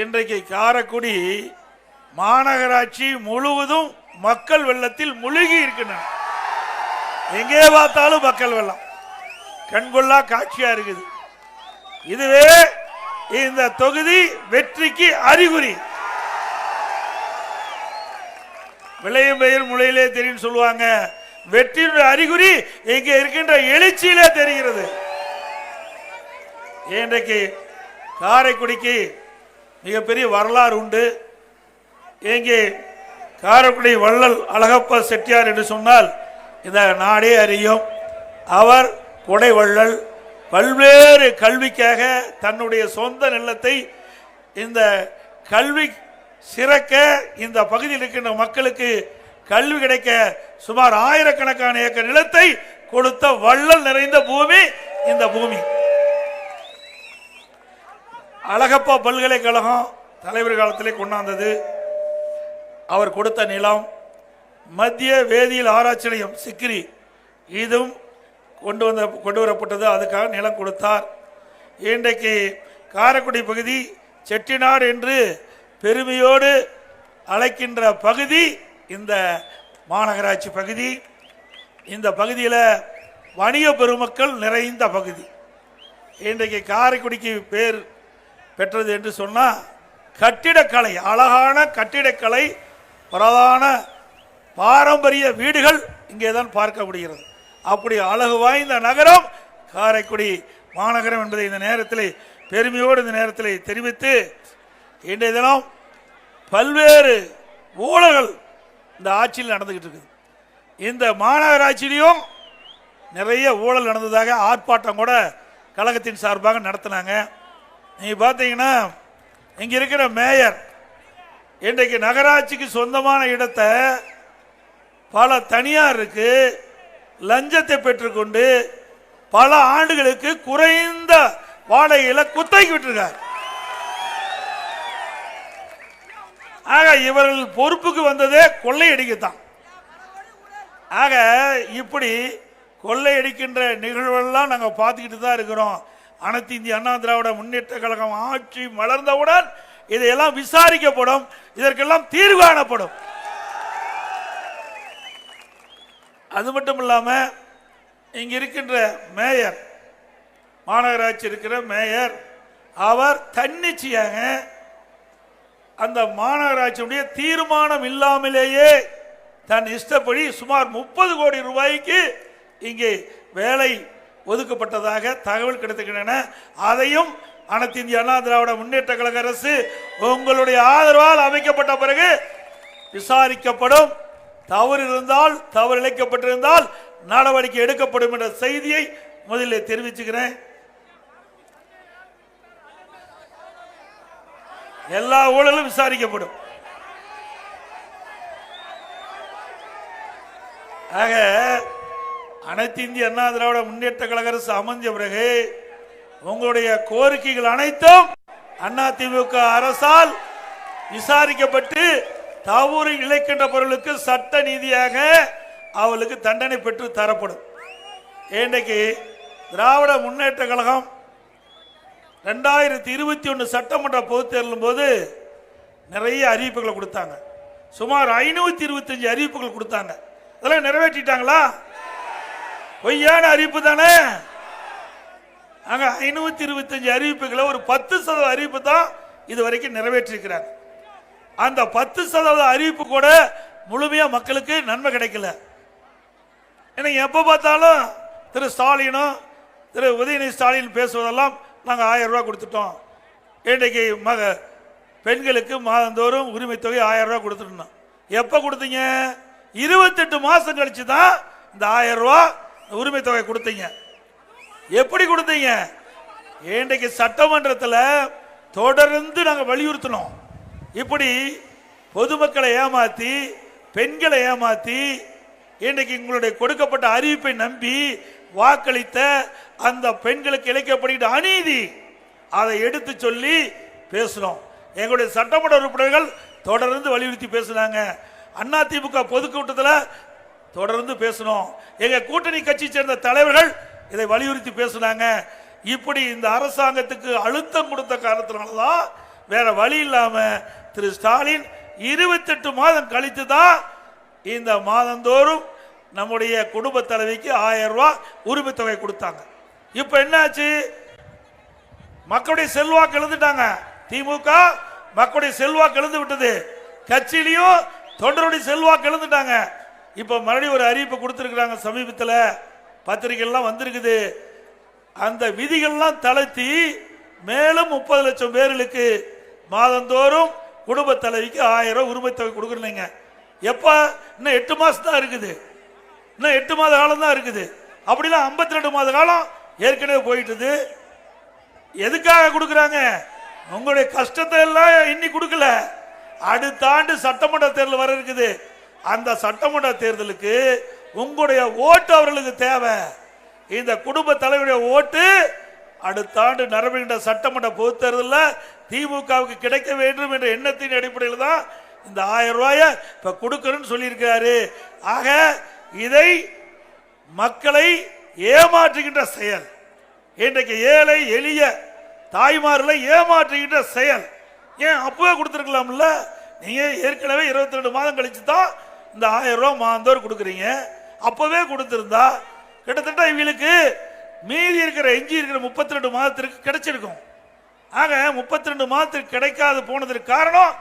இன்றைக்கு காரைக்குடி மாநகராட்சி முழுவதும் மக்கள் வெள்ளத்தில் முழுகி இருக்கின்றன. எங்கே பார்த்தாலும் மக்கள் வெள்ளம். கண்கொள்ளா காட்சியா இருக்குது. இதுவே இந்த தொகுதி வெற்றிக்கு அறிகுறி. விளையும் பெயர் முளையிலே தெரியும் சொல்லுவாங்க. வெற்றியுடைய அறிகுறி இங்க இருக்கின்ற எழுச்சியிலே தெரிகிறது. இன்றைக்கு காரைக்குடிக்கு மிகப்பெரிய வரலாறு உண்டு. இங்கே காரைக்குடி வள்ளல் அழகப்பா செட்டியார் என்று சொன்னால் இந்த நாடே அறியும். அவர் கொடை வள்ளல் பல்வேறு கல்விக்காக தன்னுடைய சொந்த நிலத்தை இந்த கல்வி சிறக்க இந்த பகுதியில் இருக்கின்ற மக்களுக்கு கல்வி கிடைக்க சுமார் ஆயிரக்கணக்கான ஏக்கர் நிலத்தை கொடுத்த வள்ளல் நிறைந்த பூமி இந்த பூமி. அழகப்பா பல்கலைக்கழகம் தலைவர் காலத்திலே கொண்டாந்தது. அவர் கொடுத்த நிலம் மத்திய வேதியியல் ஆராய்ச்சி நிலையம் சிக்ரி. இதுவும் கொண்டு வந்த கொண்டு வரப்பட்டது. அதுக்காக நிலம் கொடுத்தார். இன்றைக்கு காரைக்குடி பகுதி செட்டிநாடு என்று பெருமையோடு அழைக்கின்ற பகுதி இந்த மாநகராட்சி பகுதி. இந்த பகுதியில் வணிக பெருமக்கள் நிறைந்த பகுதி. இன்றைக்கு காரைக்குடிக்கு பேர் பெற்றது என்று சொன்னால் கட்டிடக்கலை அழகான கட்டிடக்கலை பிரதான பாரம்பரிய வீடுகள் இங்கே தான் பார்க்க முடிகிறது. அப்படி அழகு வாய்ந்த நகரம் காரைக்குடி மாநகரம் என்பதை இந்த நேரத்தில் பெருமையோடு இந்த நேரத்தில் தெரிவித்து இன்றைய தினம் பல்வேறு ஊழல்கள் இந்த ஆட்சியில் நடந்துக்கிட்டு இருக்குது. இந்த மாநகராட்சியிலையும் நிறைய ஊழல் நடந்ததாக ஆர்ப்பாட்டம் கூட கழகத்தின் சார்பாக நடத்தினாங்க. நீங்க பார்த்தீங்கன்னா இங்க இருக்கிற மேயர் இன்றைக்கு நகராட்சிக்கு சொந்தமான இடத்தை பல தனியாருக்கு லஞ்சத்தை பெற்றுக்கொண்டு பல ஆண்டுகளுக்கு குறைந்த வாடகையில குத்தகி விட்டுருக்கார். ஆக இவர்கள் பொறுப்புக்கு வந்ததே கொள்ளையடிக்கத்தான். ஆக இப்படி கொள்ளையடிக்கின்ற நிகழ்வுகள்லாம் நாங்கள் பார்த்துக்கிட்டு தான் இருக்கிறோம். அனைத்து இந்திய அண்ணா திராவிட முன்னேற்ற கழகம் ஆட்சி மலர்ந்தவுடன் இதையெல்லாம் விசாரிக்கப்படும் இதற்கெல்லாம் தீர்வு காணப்படும். அது மட்டும் இல்லாம இங்க இருக்கின்ற மேயர் மாநகராட்சி இருக்கிற மேயர் அவர் தன்னிச்சையாக அந்த மாநகராட்சியுடைய தீர்மானம் இல்லாமலேயே தன் இஷ்டப்படி சுமார் முப்பது கோடி ரூபாய்க்கு இங்கே வேலை ஒதுக்கப்பட்டதாக தகவல் கிடைத்துக்கின்றன அதையும் அனைத்து இந்திய அண்ணா திராவிட முன்னேற்ற கழக அரசு உங்களுடைய ஆதரவால் அமைக்கப்பட்ட பிறகு விசாரிக்கப்படும். தவறு இருந்தால் தவறு இழைக்கப்பட்டிருந்தால் நடவடிக்கை எடுக்கப்படும் என்ற செய்தியை முதலில் தெரிவிச்சுக்கிறேன். எல்லா ஊழலும் விசாரிக்கப்படும். ஆக அனைத்து இந்திய அண்ணா திராவிட முன்னேற்ற கழக அரசு அமைஞ்ச பிறகு உங்களுடைய கோரிக்கைகள் அனைத்தும் அண்ணா திமுக அரசால் விசாரிக்கப்பட்டு தவறு இழைக்கின்ற பொருளுக்கு சட்ட நீதியாக அவளுக்கு தண்டனை பெற்று தரப்படும். இன்றைக்கு திராவிட முன்னேற்ற கழகம் ரெண்டாயிரத்தி இருபத்தி ஒன்று சட்டமன்ற பொதுத் தேர்தலும் போது நிறைய அறிவிப்புகளை கொடுத்தாங்க. சுமார் ஐநூற்றி இருபத்தஞ்சு அறிவிப்புகள் கொடுத்தாங்க. அதெல்லாம் நிறைவேற்றிட்டாங்களா? பொய்யான அறிவிப்பு தானே? அங்க ஐநூத்தி இருபத்தஞ்சு அறிவிப்புகளை ஒரு பத்து சதவீத அறிவிப்பு தான் இது வரைக்கும் நிறைவேற்றிருக்கிறார். அந்த பத்து சதவீத அறிவிப்பு கூட முழுமையா மக்களுக்கு நன்மை கிடைக்கல. ஏன்னா எப்ப பார்த்தாலும் திரு ஸ்டாலினும் திரு உதயநிதி ஸ்டாலின் பேசுவதெல்லாம் நாங்கள் ஆயிரம் ரூபா கொடுத்துட்டோம். இன்றைக்கு மக பெண்களுக்கு மாதந்தோறும் உரிமை தொகை ஆயிரம் ரூபா கொடுத்துட்டோம் எப்போ கொடுத்தீங்க? இருபத்தெட்டு மாதம் கழிச்சு தான் இந்த ஆயிரம் ரூபா உரிமை தொகை கொடுத்தீங்க. எப்படி கொடுத்தீங்க? இன்றைக்கு சட்டமன்றத்தில் தொடர்ந்து நாங்கள் வலியுறுத்தினோம் இப்படி பொதுமக்களை ஏமாத்தி பெண்களை ஏமாத்தி இன்றைக்கு உங்களுடைய கொடுக்கப்பட்ட அறிவிப்பை நம்பி வாக்களித்த அந்த பெண்களுக்கு இழைக்கப்படுகின்ற அநீதி அதை எடுத்து சொல்லி பேசுகிறோம் எங்களுடைய சட்டமன்ற உறுப்பினர்கள் தொடர்ந்து வலியுறுத்தி பேசினாங்க. அண்ணா திமுக பொதுக்கூட்டத்தில் தொடர்ந்து பேசணும். எங்க கூட்டணி கட்சி சேர்ந்த தலைவர்கள் இதை வலியுறுத்தி பேசினாங்க. இப்படி இந்த அரசாங்கத்துக்கு அழுத்தம் கொடுத்த காரணத்தினாலதான் வேற வழி இல்லாம திரு ஸ்டாலின் இருபத்தெட்டு மாதம் கழித்து தான் இந்த மாதந்தோறும் நம்முடைய குடும்ப தலைவிக்கு ஆயிரம் ரூபாய் உரிமை தொகை கொடுத்தாங்க. இப்ப என்னாச்சு? மக்களுடைய செல்வாக்கு எழுந்துட்டாங்க திமுக மக்களுடைய செல்வாக்கு எழுந்து விட்டது. கட்சியிலையும் தொண்டருடைய செல்வாக்கு எழுந்துட்டாங்க இப்ப மறுபடியும் ஒரு அறிவிப்பு கொடுத்துருக்குறாங்க சமீபத்தில் பத்திரிகைலாம் வந்திருக்குது. அந்த விதிகள்லாம் தளர்த்தி மேலும் முப்பது லட்சம் பேர்களுக்கு மாதந்தோறும் குடும்ப தலைவிக்கு ஆயிரம் ரூபாய் உரிமை தொகை கொடுக்குறீங்க எப்போ? இன்னும் எட்டு மாதம் தான் இருக்குது. இன்னும் எட்டு மாத காலம் தான் இருக்குது. அப்படிலாம் ஐம்பத்தி ரெண்டு மாத காலம் ஏற்கனவே போயிட்டுது. எதுக்காக கொடுக்குறாங்க? உங்களுடைய கஷ்டத்தை எல்லாம் இன்னி கொடுக்கல. அடுத்த ஆண்டு சட்டமன்ற தேர்தல் வர இருக்குது. அந்த சட்டமன்ற தேர்தலுக்கு உங்களுடைய ஓட்டு அவர்களுக்கு தேவை. இந்த குடும்ப தலைவருடைய ஓட்டு அடுத்த ஆண்டு நடைபெறுகின்ற சட்டமன்ற பொது தேர்தலில் திமுகவுக்கு கிடைக்க வேண்டும் என்ற எண்ணத்தின் அடிப்படையில் தான் இந்த ஆயிரம் ரூபாயை இப்ப கொடுக்கணும்னு சொல்லியிருக்கிறாரு. ஆக இதை மக்களை ஏமாற்றுகின்ற செயல் இன்றைக்கு ஏழை எளிய தாய்மார்களை ஏமாற்றுகின்ற செயல். ஏன் அப்பவே கொடுத்துருக்கலாம்ல? நீங்க ஏற்கனவே இருபத்தி ரெண்டு மாதம் கழிச்சு தான் இந்த ஆயிரம் ரூபா மாந்தோர் கொடுக்குறீங்க. அப்போவே கொடுத்துருந்தா கிட்டத்தட்ட இவங்களுக்கு மீதி இருக்கிற எஞ்சி இருக்கிற முப்பத்தி ரெண்டு மாதத்திற்கு கிடைச்சிருக்கும். ஆக முப்பத்தி ரெண்டு மாதத்திற்கு கிடைக்காது போனதற்கு காரணம்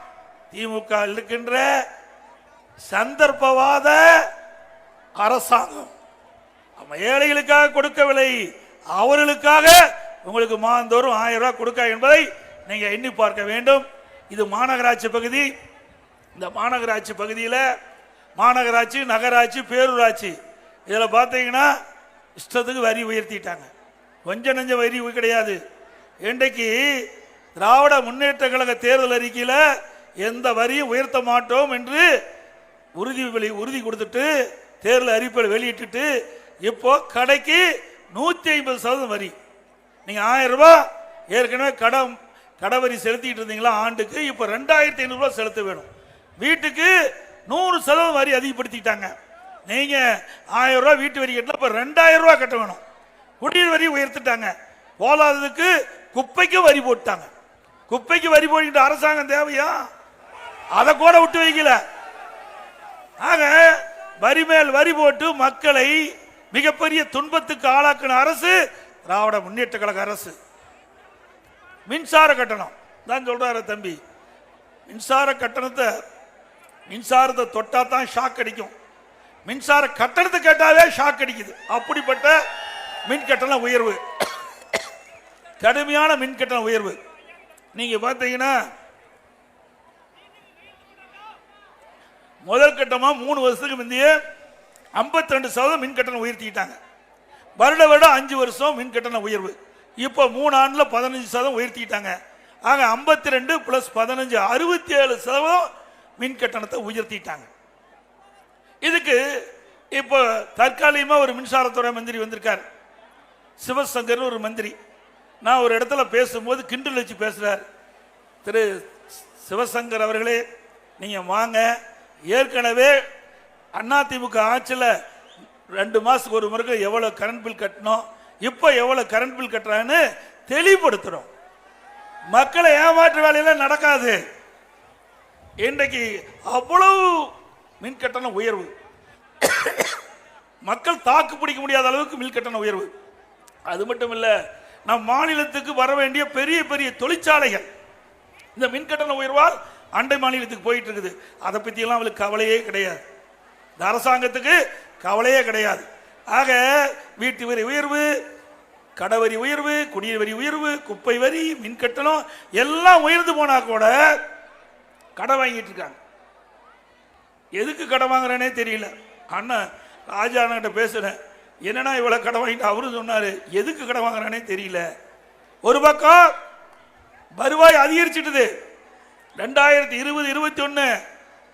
திமுக இருக்கின்ற சந்தர்ப்பவாத அரசாங்கம். நம்ம ஏழைகளுக்காக கொடுக்கவில்லை. அவர்களுக்காக உங்களுக்கு மாந்தோறும் ஆயிரம் ரூபாய் கொடுக்க என்பதை நீங்கள் எண்ணி பார்க்க வேண்டும். இது மாநகராட்சி பகுதி. இந்த மாநகராட்சி பகுதியில் மாநகராட்சி நகராட்சி பேரூராட்சி. இதில் பார்த்தீங்கன்னா இஷ்டத்துக்கு வரி உயர்த்திட்டாங்க. கொஞ்சம் நெஞ்ச வரி கிடையாது. இன்றைக்கு திராவிட முன்னேற்ற கழக தேர்தல் அறிக்கையில் எந்த வரியும் உயர்த்த மாட்டோம் என்று உறுதி உறுதி கொடுத்துட்டு தேர்தல் அறிப்பை வெளியிட்டுட்டு இப்போ கடைக்கு நூற்றி ஐம்பது சதவீதம் வரி. நீங்கள் ஆயிரம் ரூபாய் ஏற்கனவே கடன் கடை வரி செலுத்திட்டு இருந்தீங்களா ஆண்டுக்கு இப்போ ரெண்டாயிரத்தி ஐநூறுரூவா செலுத்த வேணும். வீட்டுக்கு நூறு சதவீதம் வரி அதிகப்படுத்திட்டாங்க நீங்க ஆயிரம் ரூபாய் வீட்டு வரி கட்டல இப்போ ரெண்டாயிரம் ரூபாய் கட்ட வேணும். குடிநீர் வரி உயர்த்திட்டாங்க. போலாததுக்கு குப்பைக்கு வரி போட்டாங்க குப்பைக்கு வரி போடுகின்ற அரசாங்கம் தேவையா? அதை கூட விட்டு வைக்கல. ஆக வரி மேல் வரி போட்டு மக்களை மிகப்பெரிய துன்பத்துக்கு ஆளாக்கின அரசு திராவிட முன்னேற்ற கழக அரசு. மின்சார கட்டணம். தான் சொல்றாரு தம்பி. மின்சார கட்டணத்தை மின்சாரத்தை தொட்டா தான் ஷாக் அடிக்கும். மின்சார கட்டணத்தை கேட்டாலே ஷாக் அடிக்குது. அப்படிப்பட்ட மின் கட்டண உயர்வு. கடுமையான மின் கட்டண உயர்வு. நீங்க பார்த்தீங்கன்னா முதல் கட்டமா மூணு வருஷத்துக்கு முந்தைய 52% ரெண்டு சதவீதம் மின் கட்டணம் உயர்த்திக்கிட்டாங்க. வருட வருடம் அஞ்சு வருஷம் மின் கட்டண உயர்வு. இப்போ மூணு ஆண்டில் பதினஞ்சு சதவீதம் உயர்த்திக்கிட்டாங்க. ஆக 52 ரெண்டு பிளஸ் பதினஞ்சு அறுபத்தி ஏழு சதவீதம் மின் கட்டணத்தை உயர்த்திட்டாங்க. இதுக்கு இப்போ தற்காலிகமா ஒரு மின்சாரத்துறை மந்திரி வந்திருக்கார். சிவசங்கர் ஒரு மந்திரி. நான் ஒரு இடத்துல பேசும்போது கிண்டல் வச்சு பேசுறார். திரு சிவசங்கர் அவர்களே நீங்க வாங்க. ஏற்கனவே அதிமுக ஆட்சியில் ரெண்டு மாசத்துக்கு ஒரு முறை எவ்வளவு கரண்ட் பில் கட்டணும் இப்போ எவ்வளவு கரண்ட் பில் கட்டுறான்னு தெளிவுபடுத்துறோம். மக்களை ஏமாற்று வேலையெல்லாம் நடக்காது. இன்றைக்கு அவ்வளவு மின் கட்டண உயர்வு. மக்கள் தாக்கு பிடிக்க முடியாத அளவுக்கு மின் கட்டண உயர்வு. அது மட்டும் இல்ல நம் மாநிலத்துக்கு வர வேண்டிய பெரிய பெரிய தொழிற்சாலைகள். இந்த மின் கட்டண உயர்வால் அண்டை மாநிலத்துக்கு போயிட்டு இருக்குது அதை பற்றியெல்லாம் அவளுக்கு கவலையே கிடையாது. இந்த அரசாங்கத்துக்கு கவலையே கிடையாது. ஆக வீட்டு வரி உயர்வு கடவரி உயர்வு குடிநீர் வரி உயர்வு குப்பை வரி மின் கட்டணம் எல்லாம் உயர்ந்து போனா கூட கடை வாங்கிட்டு இருக்காங்க எதுக்கு கடன் வாங்குறேனே தெரியல. அண்ணன் ராஜா அண்ணன்கிட்ட பேசுறேன். என்னன்னா இவ்வளோ கடன் வாங்கிட்டு அவரும் சொன்னார்? எதுக்கு கடன் வாங்குறானே தெரியல. ஒரு பக்கம் வருவாய் அதிகரிச்சிட்டுது. ரெண்டாயிரத்தி இருபது இருபத்தி ஒன்று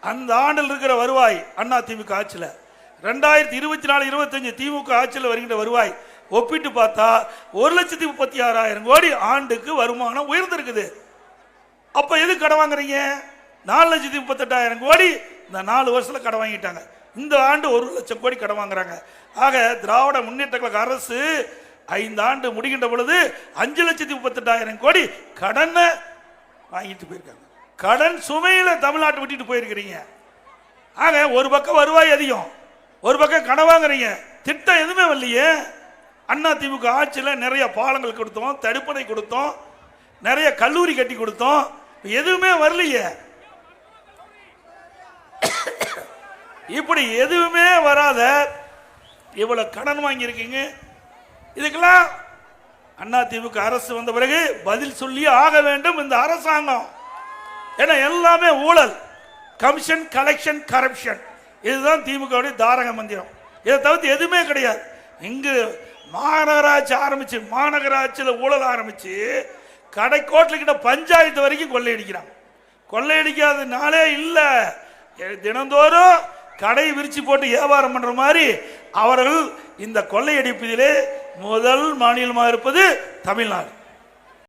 அந்த ஆண்டில் இருக்கிற வருவாய் அண்ணா திமுக ஆட்சியில். ரெண்டாயிரத்தி இருபத்தி நாலு இருபத்தஞ்சு திமுக ஆட்சியில் வருகின்ற வருவாய் ஒப்பிட்டு பார்த்தா ஒரு லட்சத்தி முப்பத்தி ஆறாயிரம் கோடி ஆண்டுக்கு வருமானம் உயர்ந்திருக்குது. அப்போ எது கடன் வாங்குறீங்க? நாலு லட்சத்தி முப்பத்தெட்டாயிரம் கோடி இந்த நாலு வருஷத்துல கடன் வாங்கிட்டாங்க. இந்த ஆண்டு ஒரு லட்சம் கோடி கடன் வாங்குறாங்க. ஆக திராவிட முன்னேற்ற கழக அரசு ஐந்து ஆண்டு முடிகின்ற பொழுது அஞ்சு லட்சத்தி முப்பத்தெட்டாயிரம் கோடி கடனை வாங்கிட்டு போயிருக்காங்க. கடன் சுமையில் தமிழ்நாட்டை விட்டுட்டு போயிருக்கிறீங்க. ஆக ஒரு பக்கம் வருவாய் அதிகம். ஒரு பக்கம் கடன் வாங்குறீங்க. திட்டம் எதுவுமே வரலையே. அண்ணா திமுக ஆட்சியில் நிறைய பாலங்கள் கொடுத்தோம் தடுப்பணை கொடுத்தோம் நிறைய கல்லூரி கட்டி கொடுத்தோம். எதுவுமே வரலையே. இப்படி எதுவுமே வராத இவ்வளவு கடன் வாங்கியிருக்கீங்க. இதுக்கெல்லாம் அண்ணா திமுக அரசு வந்த பிறகு பதில் சொல்லி ஆக வேண்டும் இந்த அரசாங்கம். ஏன்னா எல்லாமே ஊழல். Commission collection corruption. இதுதான் திமுகவுடைய தாரக மந்திரம். இதை தவிர்த்து எதுவுமே கிடையாது. இங்கு மாநகராட்சி ஆரம்பிச்சு மாநகராட்சியில் ஊழல் ஆரம்பிச்சு கடைக்கோட்டில் கிட்ட பஞ்சாயத்து வரைக்கும் கொள்ளையடிக்கிறாங்க. கொள்ளையடிக்காத நாளே இல்லை. தினந்தோறும் கடை விரிச்சு போட்டு வியாபாரம் பண்ற மாதிரி அவர்கள் இந்த கொள்ளையடிப்பதிலே முதல் மாநிலமாக இருப்பது தமிழ்நாடு.